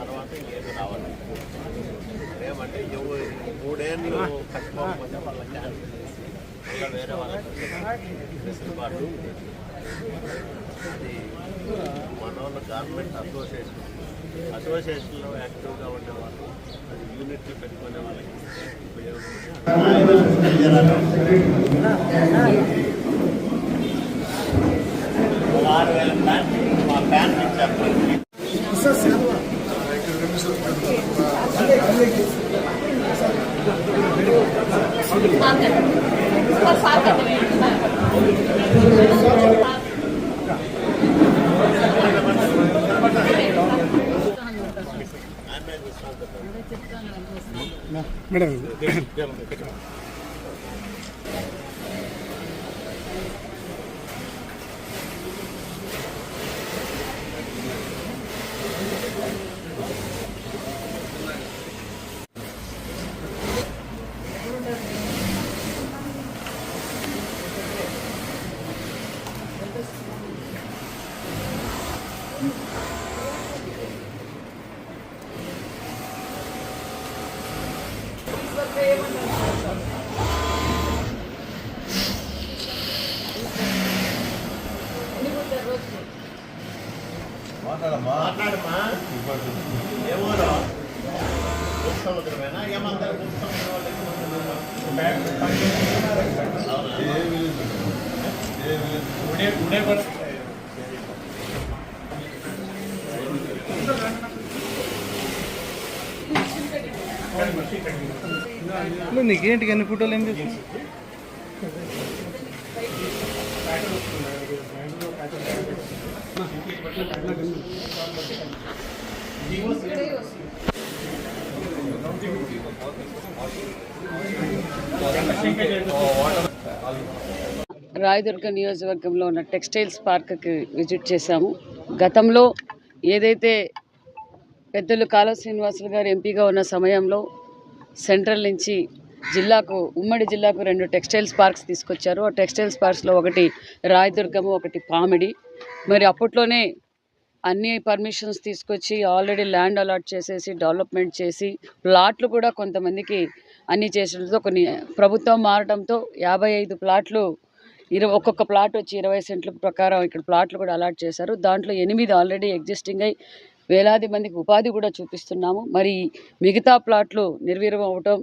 తర్వాత ఇంకేదో రావాలి ఏమంటే మూడేళ్ళు కట్టుకోకపోతే వాళ్ళ వేరే వాళ్ళకి వాళ్ళు మన వాళ్ళ గవర్నమెంట్ అసోసియేషన్ అసోసియేషన్లో యాక్టివ్గా ఉండేవాళ్ళు అది యూనిట్లు పెట్టుకునే వాళ్ళకి ఆరు వేల ప్లాన్ మా ప్యాన్ மேடம். మాట్లాడమ్మా ఏమోరా సముద్రమేనా ఏమంటారు సముద్రం నీకేంటి ఎన్ని ఫోటోలు ఏం చేసి రాయదుర్గ నియోజకవర్గంలో ఉన్న టెక్స్టైల్స్ పార్క్కి విజిట్ చేశాము. గతంలో ఏదైతే పెద్దలు కాలువ శ్రీనివాసులు గారు ఎంపీగా ఉన్న సమయంలో సెంట్రల్ నుంచి జిల్లాకు ఉమ్మడి జిల్లాకు రెండు టెక్స్టైల్స్ పార్క్స్ తీసుకొచ్చారు. ఆ టెక్స్టైల్స్ పార్క్స్లో ఒకటి రాయదుర్గము ఒకటి పామిడి. మరి అప్పట్లోనే అన్ని పర్మిషన్స్ తీసుకొచ్చి ఆల్రెడీ ల్యాండ్ అలాట్ చేసేసి డెవలప్మెంట్ చేసి ప్లాట్లు కూడా కొంతమందికి అన్ని చేసడంతో కొన్ని ప్రభుత్వం మారడంతో యాభై ఐదు ప్లాట్లు ఇరవై ఒక్కొక్క ప్లాట్ వచ్చి ఇరవై సెంట్ల ప్రకారం ఇక్కడ ప్లాట్లు కూడా అలాట్ చేశారు. దాంట్లో ఎనిమిది ఆల్రెడీ ఎగ్జిస్టింగ్ అయి వేలాది మందికి ఉపాధి కూడా చూపిస్తున్నాము. మరి మిగతా ప్లాట్లు నిర్వీర్యం అవ్వటం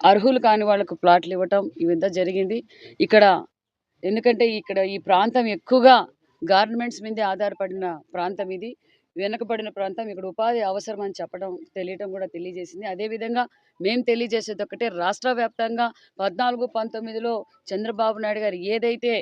అర్హులు కాని వాళ్ళకు ప్లాట్లు ఇవ్వటం ఇవంతా జరిగింది. ఇక్కడ ఎందుకంటే ఇక్కడ ఈ ప్రాంతం ఎక్కువగా గార్మెంట్స్ మీదే ఆధారపడిన ప్రాంతం ఇది. వెనుకబడిన ప్రాంతం ఇక్కడ ఉపాధి అవసరం అని చెప్పడం తెలియటం కూడా తెలియజేసింది. అదేవిధంగా మేము తెలియజేసేది ఒకటే రాష్ట్ర వ్యాప్తంగా పద్నాలుగు పంతొమ్మిదిలో చంద్రబాబు నాయుడు గారు ఏదైతే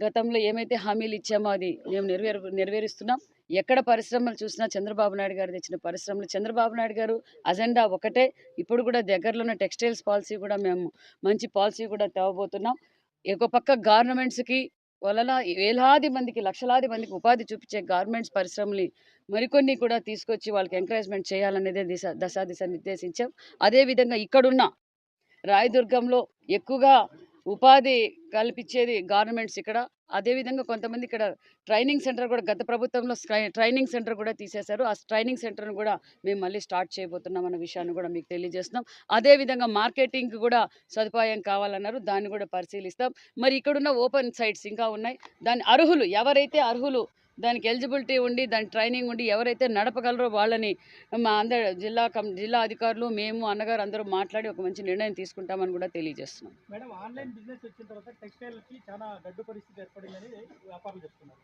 గతంలో ఏమైతే హామీలు ఇచ్చామో అది మేము నెరవేరు నెరవేరుస్తున్నాం. ఎక్కడ పరిశ్రమలు చూసినా చంద్రబాబు నాయుడు గారు తెచ్చిన పరిశ్రమలు చంద్రబాబు నాయుడు గారు అజెండా ఒకటే. ఇప్పుడు కూడా దగ్గరలో ఉన్న టెక్స్టైల్స్ పాలసీ కూడా మేము మంచి పాలసీ కూడా తేవబోతున్నాం ఒక పక్క గార్మెంట్స్కి వలన వేలాది మందికి లక్షలాది మందికి ఉపాధి చూపించే గార్మెంట్స్ పరిశ్రమలు మరికొన్ని కూడా తీసుకొచ్చి వాళ్ళకి ఎంకరేజ్మెంట్ చేయాలనేదే దిశ దశా దిశ నిర్దేశించాం. అదేవిధంగా ఇక్కడున్న రాయదుర్గంలో ఎక్కువగా ఉపాధి కల్పించేది గవర్నమెంట్స్ ఇక్కడ. అదేవిధంగా కొంతమంది ఇక్కడ ట్రైనింగ్ సెంటర్ కూడా గత ప్రభుత్వంలో ట్రైనింగ్ సెంటర్ కూడా తీసేశారు. ఆ ట్రైనింగ్ సెంటర్ను కూడా మేము మళ్ళీ స్టార్ట్ చేయబోతున్నాం అన్న విషయాన్ని కూడా మీకు తెలియజేస్తున్నాం. అదేవిధంగా మార్కెటింగ్ కూడా సదుపాయం కావాలన్నారు. దాన్ని కూడా పరిశీలిస్తాం. మరి ఇక్కడున్న ఓపెన్ సైట్స్ ఇంకా ఉన్నాయి. దాని అర్హులు ఎవరైతే అర్హులు దానికి ఎలిజిబిలిటీ ఉండి దాని ట్రైనింగ్ ఉండి ఎవరైతే నడపగలరో వాళ్ళని మా అందరు జిల్లా కం జిల్లా అధికారులు మేము అన్నగారు అందరూ మాట్లాడి ఒక మంచి నిర్ణయం తీసుకుంటామని కూడా తెలియజేస్తున్నాం. మేడం ఆన్లైన్ బిజినెస్ వచ్చిన తర్వాత టెక్స్టైల్కి చాలా గడ్డు పరిస్థితి ఏర్పడిందని వ్యాపారులు చెప్తున్నారు.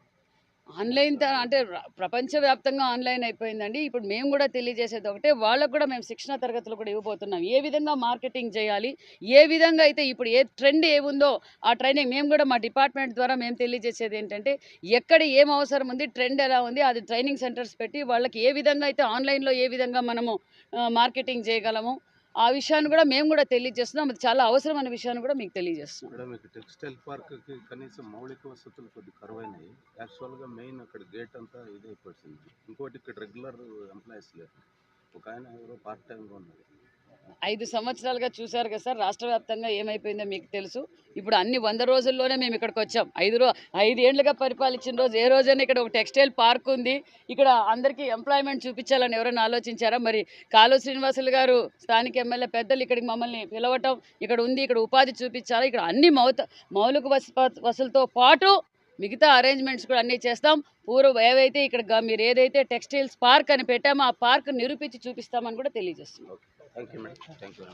ఆన్లైన్ అంటే ప్రపంచవ్యాప్తంగా ఆన్లైన్ అయిపోయిందండి. ఇప్పుడు మేము కూడా తెలియజేసేది ఒకటే వాళ్ళకు కూడా మేము శిక్షణ తరగతులు కూడా ఇవ్వబోతున్నాం. ఏ విధంగా మార్కెటింగ్ చేయాలి ఏ విధంగా అయితే ఇప్పుడు ఏ ట్రెండ్ ఏముందో ఆ ట్రైనింగ్ మేము కూడా మా డిపార్ట్మెంట్ ద్వారా మేము తెలియజేసేది ఏంటంటే ఎక్కడ ఏం అవసరం ఉంది ట్రెండ్ ఎలా ఉంది అది ట్రైనింగ్ సెంటర్స్ పెట్టి వాళ్ళకి ఏ విధంగా అయితే ఆన్లైన్లో ఏ విధంగా మనము మార్కెటింగ్ చేయగలము ఆ విషయాన్ని కూడా మేము కూడా తెలియజేస్తున్నాం. అది చాలా అవసరం అనే విషయాన్ని కూడా మీకు తెలియజేస్తున్నాం. మేడం ఇక్కడ టెక్స్టైల్ పార్క్కి కనీసం మౌలిక వసతులు కొద్ది కరువైనాయి. యాక్చువల్గా మెయిన్ అక్కడ గేట్ అంతా ఇదైపోతుంది ఇంకోటి ఇక్కడ రెగ్యులర్ ఎంప్లాయీస్ లేరు. ఒక ఆయన ఎవరో పార్ట్ టైంగా ఉన్నారు. ఐదు సంవత్సరాలుగా చూశారు కదా సార్ రాష్ట్ర వ్యాప్తంగా ఏమైపోయిందో మీకు తెలుసు. ఇప్పుడు అన్ని వంద రోజుల్లోనే మేము ఇక్కడికి వచ్చాం. ఐదు రో ఐదేళ్ళుగా పరిపాలించిన రోజు ఏ రోజైనా ఇక్కడ ఒక టెక్స్టైల్ పార్క్ ఉంది. ఇక్కడ అందరికీ ఎంప్లాయ్మెంట్ చూపించాలని ఎవరైనా ఆలోచించారా? మరి కాలు శ్రీనివాసులు గారు స్థానిక ఎమ్మెల్యే పెద్దలు ఇక్కడికి మమ్మల్ని పిలవటం ఇక్కడ ఉంది ఇక్కడ ఉపాధి చూపించాలా ఇక్కడ అన్ని మౌత మౌలిక వస- వసతులతో పాటు మిగతా అరేంజ్మెంట్స్ కూడా అన్నీ చేస్తాం. పూర్వం ఏవైతే ఇక్కడ మీరు ఏదైతే టెక్స్టైల్స్ పార్క్ అని పెట్టామో ఆ పార్క్ నిరూపించి చూపిస్తామని కూడా తెలియజేస్తున్నాం. Thank you, man. Thank you,